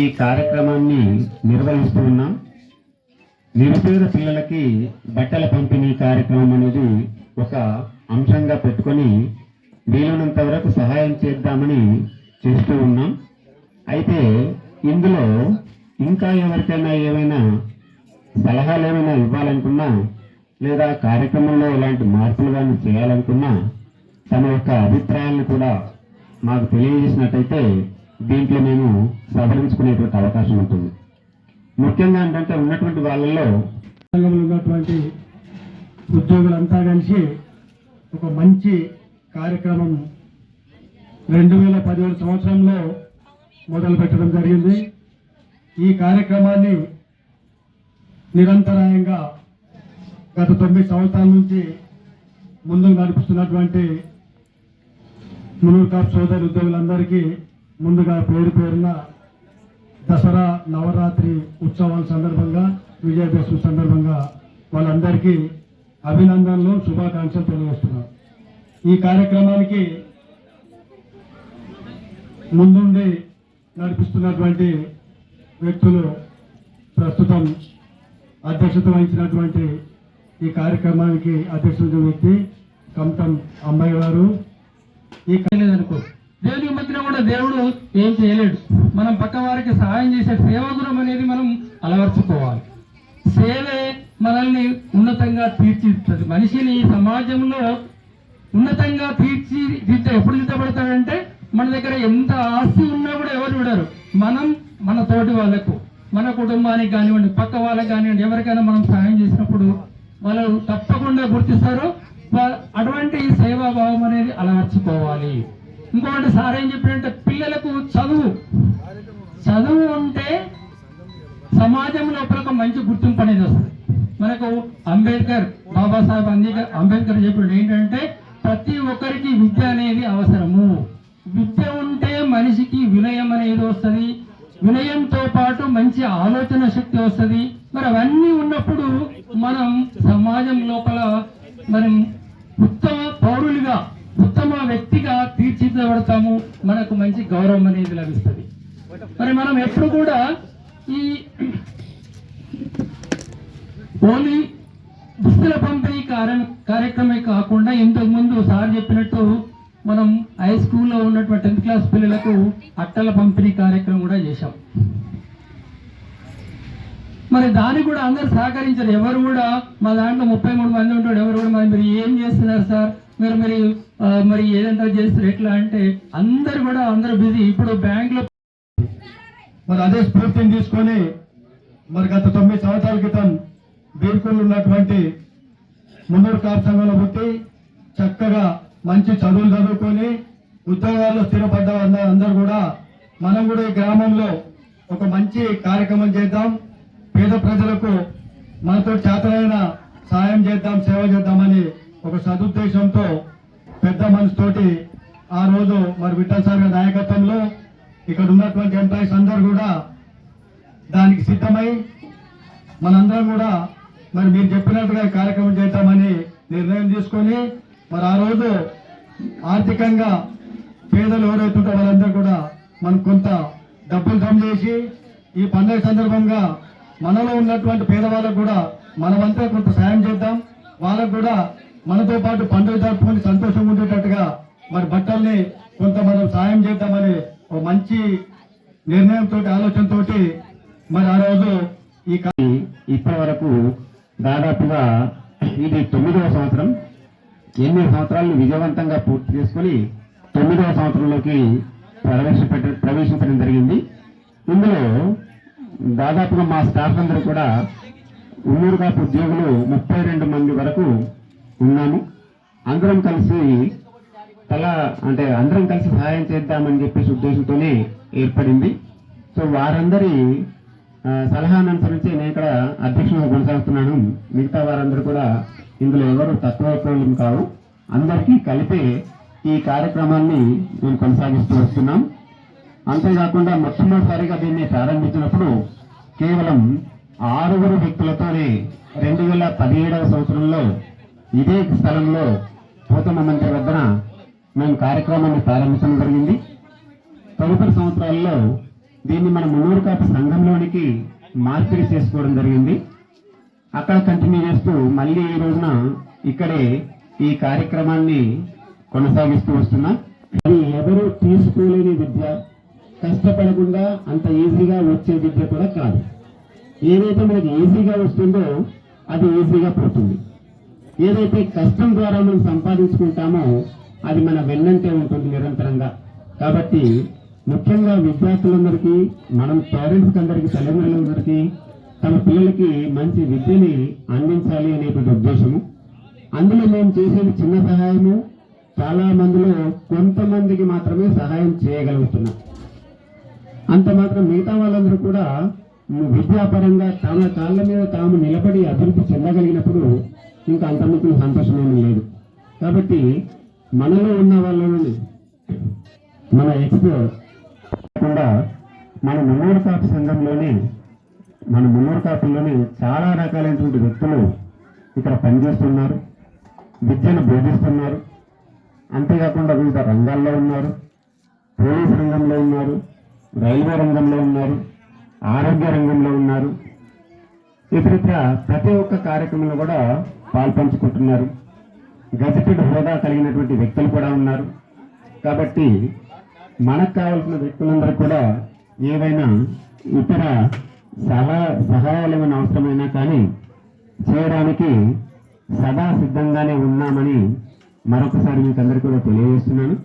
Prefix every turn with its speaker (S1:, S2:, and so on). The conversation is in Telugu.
S1: ఈ కార్యక్రమాన్ని నిర్వహిస్తూ ఉన్నాం. నిరుపేద పిల్లలకి బట్టల పంపిణీ కార్యక్రమం అనేది ఒక అంశంగా పెట్టుకొని వీలైనంత వరకు సహాయం చేద్దామని చేస్తూ ఉన్నాం. అయితే ఇందులో ఇంకా ఎవరికైనా ఏమైనా సలహాలు ఏమైనా ఇవ్వాలనుకున్నా లేదా కార్యక్రమంలో ఇలాంటి మార్పులు కానీ చేయాలనుకున్నా తమ యొక్క అభిప్రాయాలను కూడా మాకు తెలియజేసినట్టయితే దీంట్లో మేము సవరించుకునేటువంటి అవకాశం ఉంటుంది. ముఖ్యంగా ఏంటంటే ఉన్నటువంటి వాళ్ళల్లో
S2: ఉన్నటువంటి ఉద్యోగులంతా కలిసి ఒక మంచి కార్యక్రమం రెండు వేల పదిహేడు సంవత్సరంలో మొదలు పెట్టడం జరిగింది. ఈ కార్యక్రమాన్ని నిరంతరాయంగా గత తొమ్మిది సంవత్సరాల నుంచి ముందుకు నడుపుతున్నటువంటి మునూరు సోదరి ఉద్యోగులందరికీ ముందుగా పేరు పేరున దసరా నవరాత్రి ఉత్సవాల సందర్భంగా విజయదశమి సందర్భంగా వాళ్ళందరికీ అభినందనలు శుభాకాంక్షలు తెలియజేస్తున్నారు ఈ కార్యక్రమానికి ముందుండి నడిపిస్తున్నటువంటి వ్యక్తులు ప్రస్తుతం అధ్యక్షత వహించినటువంటి ఈ కార్యక్రమానికి అధ్యక్షత వ్యక్తి కమతం అమ్మాయి గారు ఈ
S3: చేయలేదనుకో దేవుని మధ్యన కూడా దేవుడు ఏం చేయలేడు. మనం పక్క వారికి సహాయం చేసే సేవా గుణం అనేది మనం అలవర్చుకోవాలి. సేవే మనల్ని ఉన్నతంగా తీర్చిదిద్దుతుంది. మనిషిని ఈ సమాజంలో ఉన్నతంగా తీర్చి దిద్ద ఎప్పుడు దిద్దబడతాడంటే మన దగ్గర ఎంత ఆస్తి ఉన్నా కూడా ఎవరు చూడరు. మనం మన తోటి వాళ్ళకు మన కుటుంబానికి కానివ్వండి పక్క వాళ్ళకి కానివ్వండి ఎవరికైనా మనం సహాయం చేసినప్పుడు వాళ్ళు తప్పకుండా గుర్తిస్తారు. అటువంటి సేవాభావం అనేది అలవర్చుకోవాలి. ఇంకోటి సార్ ఏం చెప్పారంటే పిల్లలకు చదువు. చదువు ఉంటే సమాజం లోపల ఒక మంచి గుర్తింపు అనేది వస్తుంది. మనకు అంబేద్కర్ బాబాసాహెబ్ అంబేద్కర్ అంబేద్కర్ చెప్పాడు ఏంటంటే ప్రతి ఒక్కరికి విద్య అనేది అవసరము. విద్య ఉంటే మనిషికి వినయం అనేది వస్తుంది. వినయంతో పాటు మంచి ఆలోచన శక్తి వస్తుంది. మరి అవన్నీ ఉన్నప్పుడు మనం సమాజం లోపల మనం ఉత్తమ పౌరులుగా ఉత్తమ వ్యక్తిగా తీర్చిదిద్దబడతాము మనకు మంచి గౌరవం అనేది లభిస్తుంది. మరి మనం ఎప్పుడు కూడా ఈ ఓలీ దుస్తుల పంపిణీ కార్య- కార్యక్రమే కాకుండా ఇంతకు ముందు సార్ చెప్పినట్టు మనం హై స్కూల్లో ఉన్నటువంటి టెన్త్ క్లాస్ పిల్లలకు అట్టల పంపిణీ కార్యక్రమం కూడా చేశాం. మరి దాన్ని కూడా అందరు సహకరించారు. ఎవరు కూడా మా దాంట్లో ముప్పై మూడు మంది ఉంటాడు ఎవరు కూడా మరి మీరు ఏం చేస్తున్నారు సార్? మీరు మరి మరి ఏదంతా చేస్తారు ఎట్లా అంటే అందరు కూడా అందరూ బిజీ ఇప్పుడు బ్యాంక్లో
S2: మరి అదే స్ఫూర్తిని తీసుకొని మరి గత తొమ్మిది సంవత్సరాల క్రితం బీర్కొల్లు ఉన్నటువంటి మున్నూరు కాపు సంఘంలో పుట్టి చక్కగా మంచి చదువులు చదువుకొని ఉద్యోగాల్లో స్థిరపడ్డ అందరూ కూడా మనం కూడా ఈ గ్రామంలో ఒక మంచి కార్యక్రమం చేద్దాం. పేద ప్రజలకు మనతో చేతనైన సాయం చేద్దాం సేవ చేద్దామని ఒక సదుద్దేశంతో పెద్ద మనసుతోటి ఆ రోజు మరి విఠల్ సార్ గారి నాయకత్వంలో ఇక్కడ ఉన్నటువంటి ఎంప్లాయీస్ అందరూ కూడా దానికి సిద్ధమై మనందరం కూడా మరి మీరు చెప్పినట్టుగా కార్యక్రమం చేద్దామని నిర్ణయం తీసుకొని మరి ఆ రోజు ఆర్థికంగా పేదలు ఎవరైతుంటే వాళ్ళందరూ కూడా మనం కొంత డబ్బులు జమ చేసి ఈ పండుగ సందర్భంగా మనలో ఉన్నటువంటి పేదవాళ్ళకు కూడా మనమంతా కొంత సాయం చేద్దాం. వాళ్ళకు కూడా మనతో పాటు పండుగ జరుపుకొని సంతోషంగా ఉండేటట్టుగా మరి బట్టల్ని కొంత మనం సాయం చేద్దామని ఒక మంచి నిర్ణయంతో ఆలోచనతోటి మరి ఆ రోజు ఈ
S1: ఇప్పటి వరకు దాదాపుగా ఇది తొమ్మిదవ సంవత్సరం. ఎనిమిది సంవత్సరాలను విజయవంతంగా పూర్తి చేసుకొని తొమ్మిదవ సంవత్సరంలోకి ప్రవేశపెట్ట ప్రవేశించడం జరిగింది. ఇందులో దాదాపుగా మా స్టాఫ్ అందరూ కూడా ఉమ్మూరు కాపు ఉద్యోగులు ముప్పై రెండు మంది వరకు ఉన్నాము. అందరం కలిసి తల అంటే అందరం కలిసి సహాయం చేద్దామని చెప్పేసి ఉద్దేశంతోనే ఏర్పడింది. సో వారందరి సలహాను అనుసరించి నేను ఇక్కడ అధ్యక్షునిగా కొనసాగుతున్నాను. మిగతా వారందరూ కూడా ఇందులో ఎవరు తక్కువ కావు. అందరికీ కలిపే ఈ కార్యక్రమాన్ని మేము కొనసాగిస్తూ వస్తున్నాం. అంతేకాకుండా మొట్టమొదటిసారిగా దీన్ని ప్రారంభించినప్పుడు కేవలం ఆరుగురు వ్యక్తులతోనే రెండు వేల పదిహేడవ సంవత్సరంలో ఇదే స్థలంలో పోతమ్మ మంత్రి వద్దన మేము కార్యక్రమాన్ని ప్రారంభించడం జరిగింది. తదుపరి సంవత్సరాల్లో దీన్ని మన మున్నూరు కాపు సంఘంలోనికి మార్పిడి చేసుకోవడం జరిగింది. అక్కడ కంటిన్యూ చేస్తూ మళ్ళీ ఈ రోజున ఇక్కడే ఈ కార్యక్రమాన్ని కొనసాగిస్తూ వస్తున్నా. అది ఎవరు తీసుకోలేని విద్య. కష్టపడకుండా అంత ఈజీగా వచ్చే విద్య కూడా కాదు. ఏదైతే మనకి ఈజీగా వస్తుందో అది ఈజీగా పోతుంది. ఏదైతే కష్టం ద్వారా మనం సంపాదించుకుంటామో అది మన వెన్నంటే ఉంటుంది నిరంతరంగా. కాబట్టి ముఖ్యంగా విద్యార్థులందరికీ మనం పేరెంట్స్కి అందరికీ తల్లిదండ్రులందరికీ తమ పిల్లలకి మంచి విద్యని అందించాలి అనేటువంటి ఉద్దేశము. అందులో మేము చేసేది చిన్న సహాయము. చాలా మందిలో కొంతమందికి మాత్రమే సహాయం చేయగలుగుతున్నాం. అంత మాత్రం మిగతా వాళ్ళందరూ కూడా విద్యాపరంగా తమ కాళ్ళ మీద తాము నిలబడి అభివృద్ధి చెందగలిగినప్పుడు ఇంకా అంతమంది సంతోషమేమీ లేదు. కాబట్టి మనలో ఉన్న వాళ్ళని మన ఎక్స్పో కాకుండా మన మున్నూరు కాపు సంఘంలోనే మన మున్నూరు కాపుల్లోనే చాలా రకాలైనటువంటి వ్యక్తులు ఇక్కడ పనిచేస్తున్నారు విద్యను బోధిస్తున్నారు. అంతేకాకుండా వివిధ రంగాల్లో ఉన్నారు పోలీస్ రంగంలో ఉన్నారు రైల్వే రంగంలో ఉన్నారు. ఆరోగ్య రంగంలో ఉన్నారు. ఇతరత్ర ప్రతి ఒక్క కార్యక్రమంలో కూడా పాల్పంచుకుంటున్నారు. గజెటెడ్ హోదా కలిగినటువంటి వ్యక్తులు కూడా ఉన్నారు. కాబట్టి మనకు కావాల్సిన వ్యక్తులందరూ కూడా ఏవైనా ఇతర సహా సహాయాలు ఏమైనా అవసరమైనా కానీ చేయడానికి సదా సిద్ధంగానే ఉన్నామని మరొకసారి మీకు అందరికీ కూడా తెలియజేస్తున్నాను.